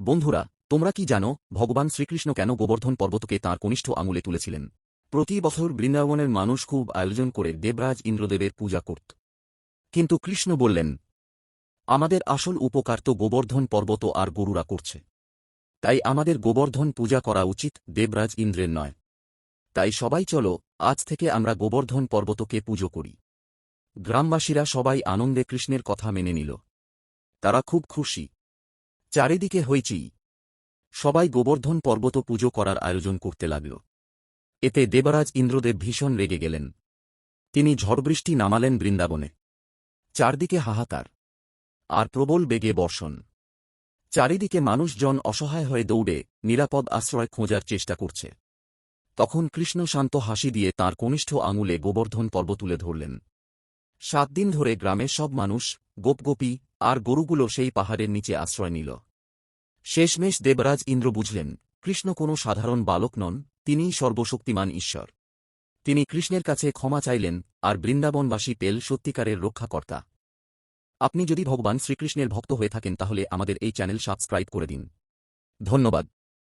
বন্ধুরা, তোমরা কি জানো, ভগবান শ্রীকৃষ্ণ কেন গোবর্ধন পর্বতকে তাঁর কনিষ্ঠ আঙুলে তুলেছিলেন? প্রতি বছর বৃন্দাবনের মানুষ খুব আয়োজন করে দেবরাজ ইন্দ্রদেবের পূজা করত। কিন্তু কৃষ্ণ বললেন, আমাদের আসল উপকার তো গোবর্ধন পর্বত আর গরুরা করছে। তাই আমাদের গোবর্ধন পূজা করা উচিত দেবরাজ ইন্দ্রের নয়। তাই সবাই চলো, আজ থেকে আমরা গোবর্ধন পর্বতকে পুজো করি। গ্রামবাসীরা সবাই আনন্দে কৃষ্ণের কথা মেনে নিল। তারা খুব খুশি। চারিদিকে হইচি। সবাই গোবর্ধন পর্বত পুজো করার আয়োজন করতে লাগল। এতে দেবরাজ ইন্দ্রদেব ভীষণ রেগে গেলেন। তিনি ঝড়বৃষ্টি নামালেন বৃন্দাবনে। চারদিকে হাহাকার। আর প্রবল বেগে বর্ষণ। চারিদিকে মানুষজন অসহায় হয়ে দৌড়ে নিরাপদ আশ্রয় খোঁজার চেষ্টা করছে। তখন কৃষ্ণ শান্ত হাসি দিয়ে তার কনিষ্ঠ আঙুলে গোবর্ধন পর্ব তুলে ধরলেন। সাত দিন ধরে গ্রামের সব মানুষ গোপগোপী, আর গরুগুলো সেই পাহাড়ের নিচে আশ্রয় নিল। শেষমেশ দেবরাজ ইন্দ্র বুঝলেন, কৃষ্ণ কোনো সাধারণ বালক নন, তিনিই সর্বশক্তিমান ঈশ্বর। তিনি কৃষ্ণের কাছে ক্ষমা চাইলেন, আর বৃন্দাবনবাসী পেল সত্যিকারের রক্ষাকর্তা। আপনি যদি ভগবান শ্রীকৃষ্ণের ভক্ত হয়ে থাকেন তাহলে আমাদের এই চ্যানেল সাবস্ক্রাইব করে দিন। ধন্যবাদ।